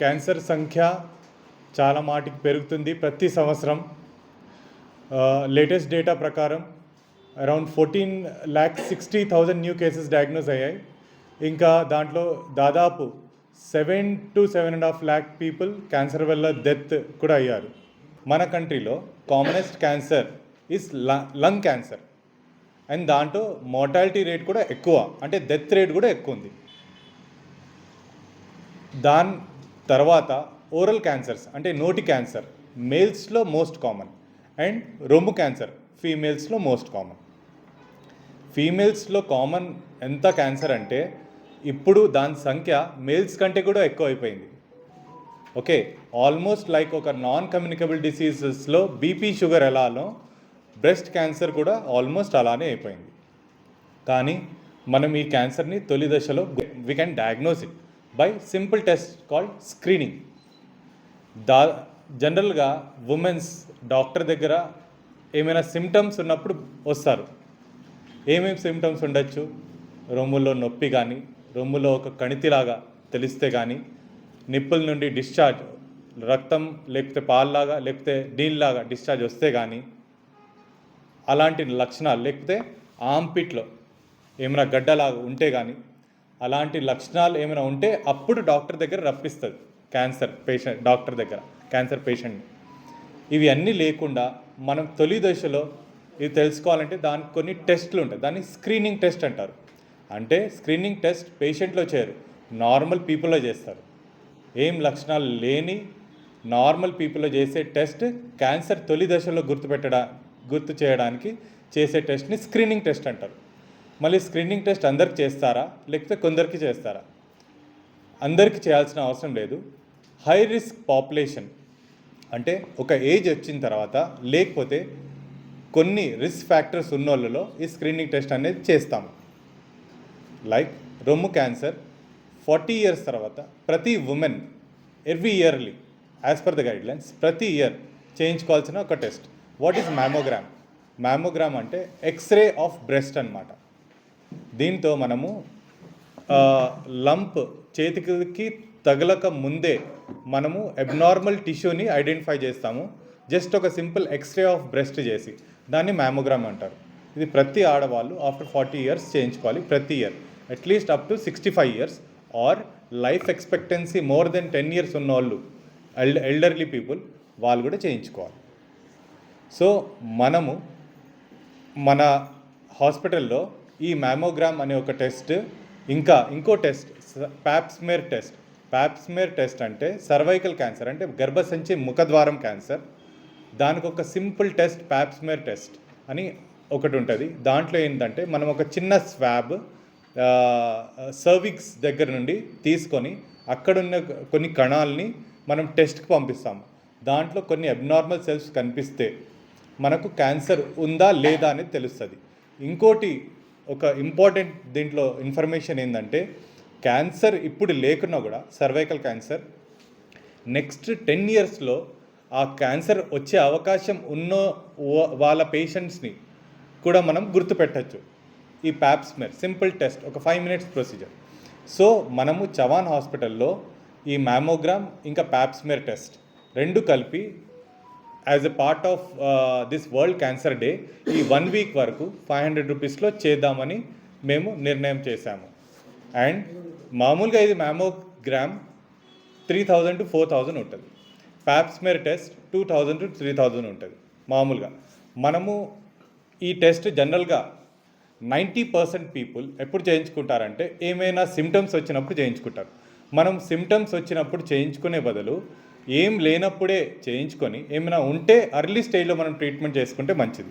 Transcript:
Cancer సంఖ్య చాలా మాటికి పెరుగుతుంది ప్రతి సంవత్సరం. లేటెస్ట్ డేటా ప్రకారం around fourteen lakh sixty thousand new cases diagnose అయ్యాయి. ఇంకా దాంట్లో దాదాపు seven to seven and half lakh people cancer వల్ల డెత్ కూడా అయ్యారు. మన కంట్రీలో commonest cancer is lung cancer and దాంట్లో మోర్టాలిటీ రేట్ కూడా ఎక్కువ అంటే డెత్ రేట్ కూడా ఎక్కువ ఉంది. దాని తర్వాత ఓరల్ క్యాన్సర్స్ అంటే నోటి క్యాన్సర్ మేల్స్లో మోస్ట్ కామన్ అండ్ రొమ్ము క్యాన్సర్ ఫీమేల్స్లో మోస్ట్ కామన్ ఫీమేల్స్లో కామన్ ఎంత క్యాన్సర్ అంటే ఇప్పుడు దాని సంఖ్య మేల్స్ కంటే కూడా ఎక్కువ అయిపోయింది ఓకే ఆల్మోస్ట్ లైక్ ఒక నాన్ కమ్యూనికబుల్ డిసీజెస్లో బీపీ షుగర్ ఎలానో బ్రెస్ట్ క్యాన్సర్ కూడా ఆల్మోస్ట్ అలానే అయిపోయింది. కానీ మనం ఈ క్యాన్సర్ని తొలి దశలో we can diagnose it by simple test called screening దా జనరల్గా ఉమెన్స్ డాక్టర్ దగ్గర ఏమైనా సిమ్టమ్స్ ఉన్నప్పుడు వస్తారు. ఏమేమి సిమ్టమ్స్ ఉండొచ్చు? రొమ్ములో నొప్పి కానీ రొమ్ములో ఒక కణితిలాగా తెలిస్తే కానీ నిప్పుల నుండి డిశ్చార్జ్ రక్తం లేకపోతే పాల్లాగా లేకపోతే నీళ్ళలాగా డిశ్చార్జ్ వస్తే కానీ అలాంటి లక్షణాలు లేకపోతే ఆంపిట్లో ఏమైనా గడ్డలాగా ఉంటే కానీ అలాంటి లక్షణాలు ఏమైనా ఉంటే అప్పుడు డాక్టర్ దగ్గర రప్పిస్తుంది. క్యాన్సర్ పేషెంట్ డాక్టర్ దగ్గర క్యాన్సర్ పేషెంట్ని. ఇవి అన్నీ లేకుండా మనం తొలి దశలో ఇది తెలుసుకోవాలంటే దానికి కొన్ని టెస్ట్లు ఉంటాయి. దాన్ని స్క్రీనింగ్ టెస్ట్ అంటారు. అంటే స్క్రీనింగ్ టెస్ట్ పేషెంట్లో చేయరు. నార్మల్ పీపుల్లో చేస్తారు. ఏం లక్షణాలు లేని నార్మల్ పీపుల్లో చేసే టెస్ట్ క్యాన్సర్ తొలి దశలో గుర్తుపెట్టడా గుర్తు చేయడానికి చేసే టెస్ట్ని స్క్రీనింగ్ టెస్ట్ అంటారు. మళ్ళీ స్క్రీనింగ్ టెస్ట్ అందరికి చేస్తారా? లేకపోతే కొందరికి చేస్తారా? అందరికీ చేయాల్సిన అవసరం లేదు. హై రిస్క్ పాపులేషన్ అంటే ఒక ఏజ్ వచ్చిన తర్వాత లేకపోతే కొన్ని రిస్క్ ఫ్యాక్టర్స్ ఉన్న వాళ్ళలో ఈ స్క్రీనింగ్ టెస్ట్ అనేది చేస్తాము. లైక్ రొమ్ము క్యాన్సర్ ఫార్టీ ఇయర్స్ తర్వాత ప్రతి women every yearly as per the guidelines ప్రతి ఇయర్ చేయించుకోవాల్సిన ఒక test what is mammogram mammogram అంటే ఎక్స్రే ఆఫ్ బ్రెస్ట్ అన్నమాట. దీంతో మనము లంప్ చేతికి తగలక ముందే మనము అబ్నార్మల్ టిష్యూని ఐడెంటిఫై చేస్తాము. జస్ట్ ఒక సింపుల్ ఎక్స్రే ఆఫ్ బ్రెస్ట్ చేసి దాన్ని మ్యామోగ్రామ్ అంటారు. ఇది ప్రతి ఆడవాళ్ళు ఆఫ్టర్ ఫార్టీ ఇయర్స్ చేయించుకోవాలి ప్రతి year at least up to sixty five years or life expectancy more than ten years ఉన్న వాళ్ళు ఎల్డ ఎల్డర్లీ పీపుల్ వాళ్ళు కూడా చేయించుకోవాలి. సో మనము మన హాస్పిటల్లో ఈ మ్యామోగ్రామ్ అనే ఒక టెస్ట్ ఇంకా ఇంకో test pap smear test pap smear test అంటే సర్వైకల్ క్యాన్సర్ అంటే గర్భసంచి ముఖద్వారం క్యాన్సర్ దానికి ఒక సింపుల్ టెస్ట్ ప్యాప్స్మేర్ టెస్ట్ అని ఒకటి ఉంటుంది. దాంట్లో ఏంటంటే మనం ఒక చిన్న స్వాబ్ సర్విక్స్ దగ్గర నుండి తీసుకొని అక్కడున్న కొన్ని కణాలని మనం టెస్ట్కి పంపిస్తాము దాంట్లో కొన్ని అబ్నార్మల్ సెల్స్ కనిపిస్తే మనకు క్యాన్సర్ ఉందా లేదా అనేది తెలుస్తుంది. ఇంకోటి ఒక ఇంపార్టెంట్ దీంట్లో ఇన్ఫర్మేషన్ ఏంటంటే క్యాన్సర్ ఇప్పుడు లేకున్నా కూడా సర్వైకల్ క్యాన్సర్ నెక్స్ట్ టెన్ ఇయర్స్లో ఆ క్యాన్సర్ వచ్చే అవకాశం ఉన్న వాళ్ళ పేషెంట్స్ని కూడా మనం గుర్తుపెట్టచ్చు. ఈ ప్యాప్స్మెర్ సింపుల్ టెస్ట్ ఒక ఫైవ్ మినిట్స్ ప్రొసీజర్ సో మనము చవాన్ హాస్పిటల్లో ఈ మ్యామోగ్రామ్ ఇంకా ప్యాప్స్మెర్ టెస్ట్ రెండు కలిపి as a part of this world cancer day ఈ వన్ వీక్ వరకు ఫైవ్ హండ్రెడ్ రూపీస్లో చేద్దామని మేము నిర్ణయం చేశాము. అండ్ మామూలుగా ఇది mammogram three thousand to four thousand ఉంటుంది. Pap smear test two thousand to three thousand ఉంటుంది మామూలుగా. మనము ఈ టెస్ట్ జనరల్గా నైంటీ పర్సెంట్ పీపుల్ ఎప్పుడు చేయించుకుంటారంటే ఏమైనా సిమ్టమ్స్ వచ్చినప్పుడు చేయించుకుంటారు. మనం సిమ్టమ్స్ వచ్చినప్పుడు చేయించుకునే బదులు ఏం లేనప్పుడే చేయించుకొని ఏమైనా ఉంటే అర్లీ స్టేజ్లో మనం ట్రీట్మెంట్ చేసుకుంటే మంచిది.